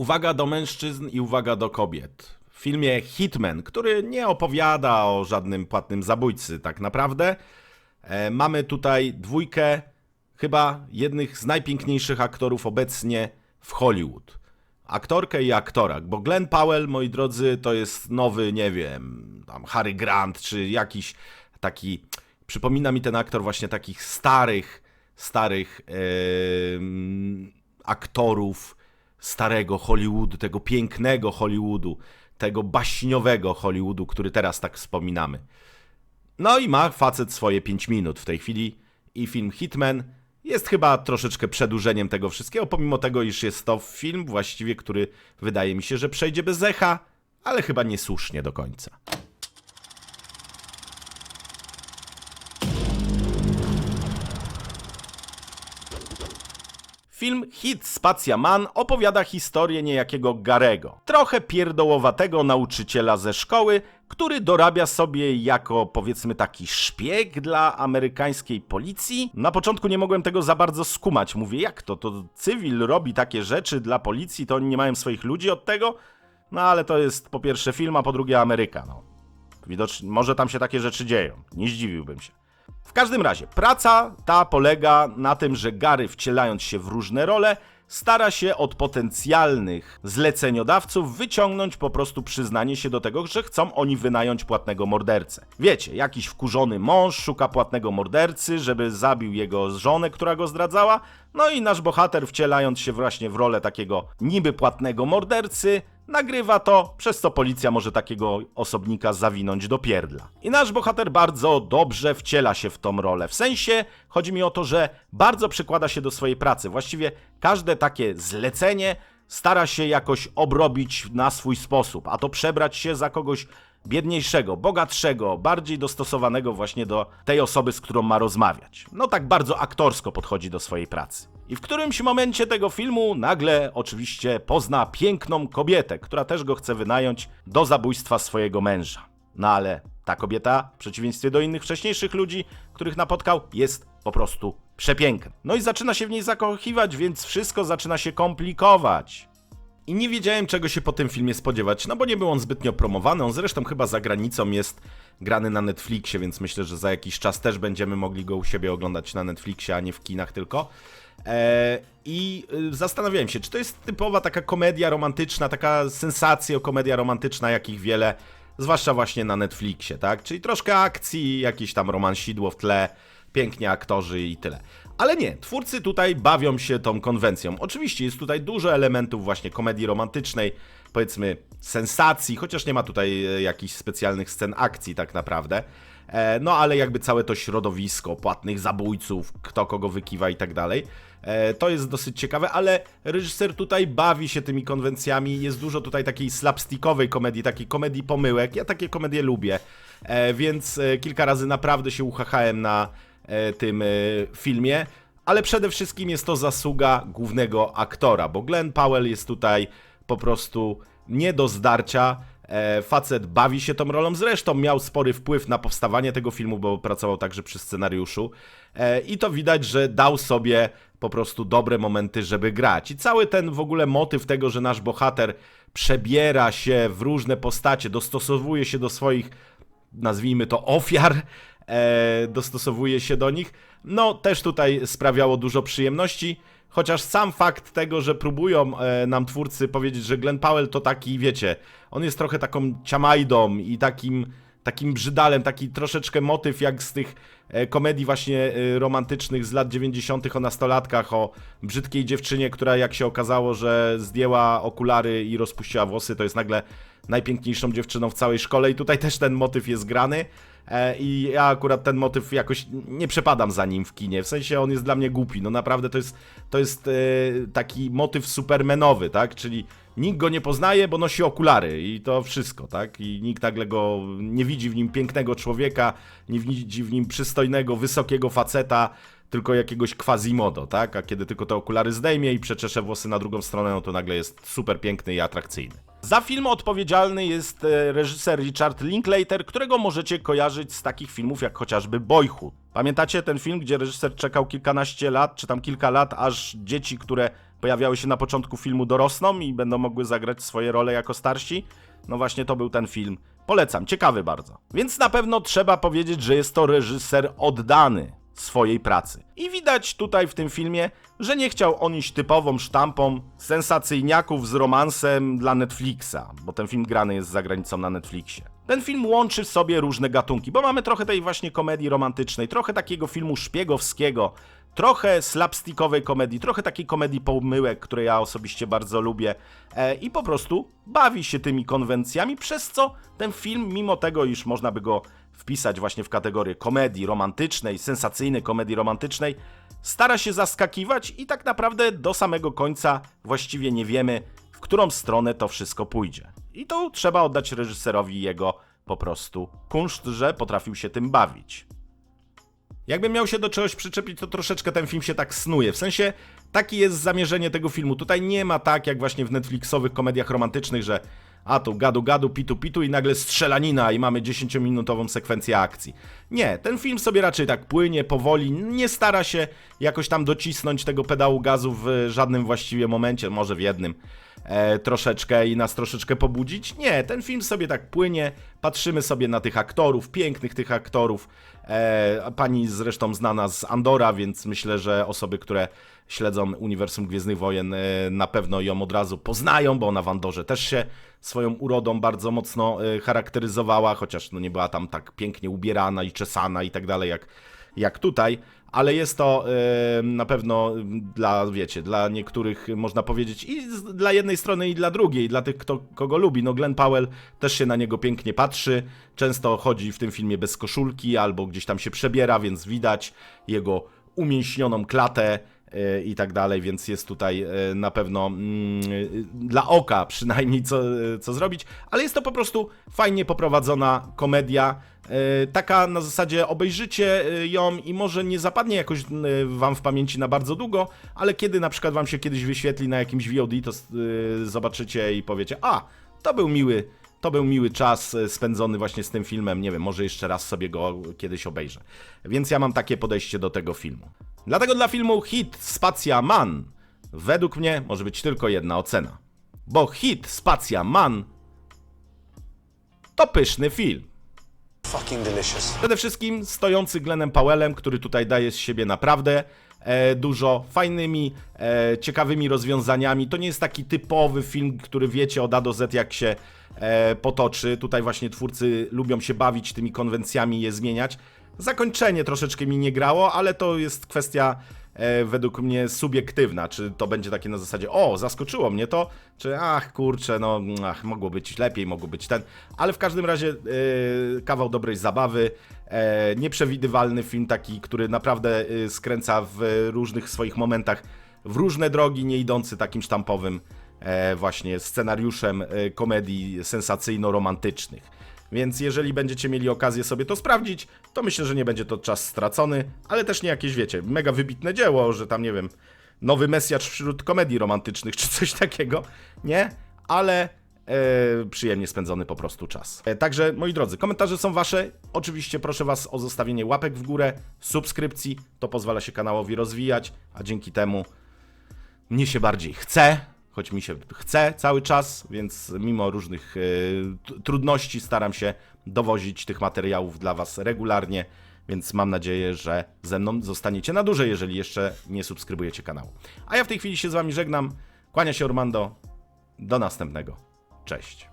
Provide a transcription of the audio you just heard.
Uwaga do mężczyzn i uwaga do kobiet. W filmie Hitman, który nie opowiada o żadnym płatnym zabójcy tak naprawdę, e, mamy tutaj dwójkę chyba jednych z najpiękniejszych aktorów obecnie w Hollywood. Aktorkę i aktora, bo Glenn Powell, moi drodzy, to jest nowy, nie wiem, tam Harry Grant, czy jakiś taki, przypomina mi ten aktor właśnie takich starych, starych em, aktorów starego Hollywoodu, tego pięknego Hollywoodu, tego baśniowego Hollywoodu, który teraz tak wspominamy. No i ma facet swoje 5 minut w tej chwili i film Hitman jest chyba troszeczkę przedłużeniem tego wszystkiego, pomimo tego, iż jest to film właściwie, który wydaje mi się, że przejdzie bez echa, ale chyba niesłusznie do końca. Film Hit Spacja Man opowiada historię niejakiego Garego, trochę pierdołowatego nauczyciela ze szkoły, który dorabia sobie jako powiedzmy taki szpieg dla amerykańskiej policji. Na początku nie mogłem tego za bardzo skumać. Mówię, jak to? To cywil robi takie rzeczy dla policji, to oni nie mają swoich ludzi od tego? No ale to jest po pierwsze film, a po drugie Ameryka, no. Widocznie, może tam się takie rzeczy dzieją. Nie zdziwiłbym się. W każdym razie, praca ta polega na tym, że Gary wcielając się w różne role, stara się od potencjalnych zleceniodawców wyciągnąć po prostu przyznanie się do tego, że chcą oni wynająć płatnego mordercę. Wiecie, jakiś wkurzony mąż szuka płatnego mordercy, żeby zabił jego żonę, która go zdradzała, no i nasz bohater wcielając się właśnie w rolę takiego niby płatnego mordercy, nagrywa to, przez co policja może takiego osobnika zawinąć do pierdla. I nasz bohater bardzo dobrze wciela się w tą rolę. W sensie chodzi mi o to, że bardzo przykłada się do swojej pracy. Właściwie każde takie zlecenie stara się jakoś obrobić na swój sposób, a to przebrać się za kogoś biedniejszego, bogatszego, bardziej dostosowanego właśnie do tej osoby, z którą ma rozmawiać. No tak bardzo aktorsko podchodzi do swojej pracy. I w którymś momencie tego filmu nagle oczywiście pozna piękną kobietę, która też go chce wynająć do zabójstwa swojego męża. No ale ta kobieta, w przeciwieństwie do innych wcześniejszych ludzi, których napotkał, jest po prostu przepiękna. No i zaczyna się w niej zakochiwać, więc wszystko zaczyna się komplikować. I nie wiedziałem, czego się po tym filmie spodziewać, no bo nie był on zbytnio promowany. On zresztą chyba za granicą jest grany na Netflixie, więc myślę, że za jakiś czas też będziemy mogli go u siebie oglądać na Netflixie, a nie w kinach tylko. Eee, I y, zastanawiałem się, czy to jest typowa taka komedia romantyczna, taka sensacja komedia romantyczna, jakich wiele, zwłaszcza właśnie na Netflixie, tak? Czyli troszkę akcji, jakiś tam romansidło w tle, pięknie aktorzy i tyle. Ale nie, twórcy tutaj bawią się tą konwencją. Oczywiście jest tutaj dużo elementów właśnie komedii romantycznej, powiedzmy sensacji, chociaż nie ma tutaj e, jakichś specjalnych scen akcji tak naprawdę. E, No ale jakby całe to środowisko płatnych zabójców, kto kogo wykiwa i tak dalej. E, To jest dosyć ciekawe, ale reżyser tutaj bawi się tymi konwencjami. Jest dużo tutaj takiej slapstickowej komedii, takiej komedii pomyłek. Ja takie komedie lubię, więc kilka razy naprawdę się uchachałem na tym e, filmie. Ale przede wszystkim jest to zasługa głównego aktora, bo Glenn Powell jest tutaj po prostu nie do zdarcia. E, Facet bawi się tą rolą, zresztą miał spory wpływ na powstawanie tego filmu, bo pracował także przy scenariuszu. E, I to widać, że dał sobie po prostu dobre momenty, żeby grać. I cały ten w ogóle motyw tego, że nasz bohater przebiera się w różne postacie, dostosowuje się do swoich, nazwijmy to, ofiar, e, dostosowuje się do nich, no też tutaj sprawiało dużo przyjemności. Chociaż sam fakt tego, że próbują e, nam twórcy powiedzieć, że Glenn Powell to taki, wiecie, on jest trochę taką ciamajdą i takim, takim brzydalem, taki troszeczkę motyw jak z tych e, komedii właśnie e, romantycznych z lat 90. o nastolatkach, o brzydkiej dziewczynie, która jak się okazało, że zdjęła okulary i rozpuściła włosy, to jest nagle najpiękniejszą dziewczyną w całej szkole i tutaj też ten motyw jest grany. E, I ja akurat ten motyw jakoś nie przepadam za nim w kinie. W sensie on jest dla mnie głupi. No naprawdę to jest, to jest taki motyw supermenowy, tak? Czyli nikt go nie poznaje, bo nosi okulary i to wszystko, tak? I nikt nagle go nie widzi w nim pięknego człowieka, nie widzi w nim przystojnego, wysokiego faceta, tylko jakiegoś quasimodo, tak? A kiedy tylko te okulary zdejmie i przeczesze włosy na drugą stronę, no to nagle jest super piękny i atrakcyjny. Za film odpowiedzialny jest e, reżyser Richard Linklater, którego możecie kojarzyć z takich filmów jak chociażby Boyhood. Pamiętacie ten film, gdzie reżyser czekał kilkanaście lat, czy tam kilka lat, aż dzieci, które pojawiały się na początku filmu dorosną i będą mogły zagrać swoje role jako starsi. No właśnie to był ten film. Polecam, ciekawy bardzo. Więc na pewno trzeba powiedzieć, że jest to reżyser oddany swojej pracy. I widać tutaj w tym filmie, że nie chciał on iść typową sztampą sensacyjniaków z romansem dla Netflixa, bo ten film grany jest za granicą na Netflixie. Ten film łączy w sobie różne gatunki, bo mamy trochę tej właśnie komedii romantycznej, trochę takiego filmu szpiegowskiego, trochę slapstickowej komedii, trochę takiej komedii pomyłek, które ja osobiście bardzo lubię e, i po prostu bawi się tymi konwencjami, przez co ten film, mimo tego, iż można by go wpisać właśnie w kategorię komedii romantycznej, sensacyjnej komedii romantycznej, stara się zaskakiwać i tak naprawdę do samego końca właściwie nie wiemy, w którą stronę to wszystko pójdzie. I to trzeba oddać reżyserowi jego po prostu kunszt, że potrafił się tym bawić. Jakbym miał się do czegoś przyczepić, to troszeczkę ten film się tak snuje. W sensie, takie jest zamierzenie tego filmu. Tutaj nie ma tak, jak właśnie w Netflixowych komediach romantycznych, że a tu gadu gadu, pitu pitu i nagle strzelanina i mamy 10-minutową sekwencję akcji. Nie, ten film sobie raczej tak płynie, powoli, nie stara się jakoś tam docisnąć tego pedału gazu w żadnym właściwie momencie, może w jednym e, troszeczkę i nas troszeczkę pobudzić. Nie, ten film sobie tak płynie, patrzymy sobie na tych aktorów, pięknych tych aktorów. E, pani zresztą znana z Andora, więc myślę, że osoby, które śledzą Uniwersum Gwiezdnych Wojen e, na pewno ją od razu poznają, bo ona w Andorze też się swoją urodą bardzo mocno e, charakteryzowała, chociaż no nie była tam tak pięknie ubierana i czesana i tak dalej jak, jak tutaj, ale jest to na pewno dla, wiecie, dla niektórych można powiedzieć i dla jednej strony i dla drugiej, dla tych, kto, kogo lubi. No Glenn Powell też się na niego pięknie patrzy, często chodzi w tym filmie bez koszulki albo gdzieś tam się przebiera, więc widać jego umięśnioną klatę i tak dalej, więc jest tutaj e, na pewno mm, dla oka przynajmniej co, co zrobić, ale jest to po prostu fajnie poprowadzona komedia, e, taka na zasadzie obejrzycie e, ją i może nie zapadnie jakoś e, wam w pamięci na bardzo długo, ale kiedy na przykład wam się kiedyś wyświetli na jakimś VOD, to e, zobaczycie i powiecie, a, to był miły to był miły czas e, spędzony właśnie z tym filmem. Nie wiem, może jeszcze raz sobie go kiedyś obejrzę. Więc ja mam takie podejście do tego filmu. Dlatego dla filmu Hit Spacja Man według mnie może być tylko jedna ocena. Bo Hit Spacja Man to pyszny film. Fucking delicious. Przede wszystkim stojący Glennem Powellem, który tutaj daje z siebie naprawdę e, dużo, fajnymi, e, ciekawymi rozwiązaniami. To nie jest taki typowy film, który wiecie od A do Z jak się e, potoczy. Tutaj właśnie twórcy lubią się bawić tymi konwencjami i je zmieniać. Zakończenie troszeczkę mi nie grało, ale to jest kwestia e, według mnie subiektywna. Czy to będzie takie na zasadzie, o, zaskoczyło mnie to, czy ach, kurczę, no, ach, mogło być lepiej, mogło być ten. Ale w każdym razie e, kawał dobrej zabawy, e, nieprzewidywalny film taki, który naprawdę e, skręca w różnych swoich momentach w różne drogi, nie idący takim sztampowym e, właśnie scenariuszem e, komedii sensacyjno-romantycznych. Więc jeżeli będziecie mieli okazję sobie to sprawdzić, to myślę, że nie będzie to czas stracony, ale też nie jakieś, wiecie, mega wybitne dzieło, że tam, nie wiem, nowy Mesjacz wśród komedii romantycznych czy coś takiego, nie? Ale e, przyjemnie spędzony po prostu czas. E, także, moi drodzy, komentarze są wasze. Oczywiście proszę was o zostawienie łapek w górę, subskrypcji, to pozwala się kanałowi rozwijać, a dzięki temu mnie się bardziej chce, choć mi się chce cały czas, więc mimo różnych e, trudności staram się dowozić tych materiałów dla Was regularnie, więc mam nadzieję, że ze mną zostaniecie na dłużej, jeżeli jeszcze nie subskrybujecie kanału. A ja w tej chwili się z Wami żegnam. Kłania się Ormando. Do następnego. Cześć.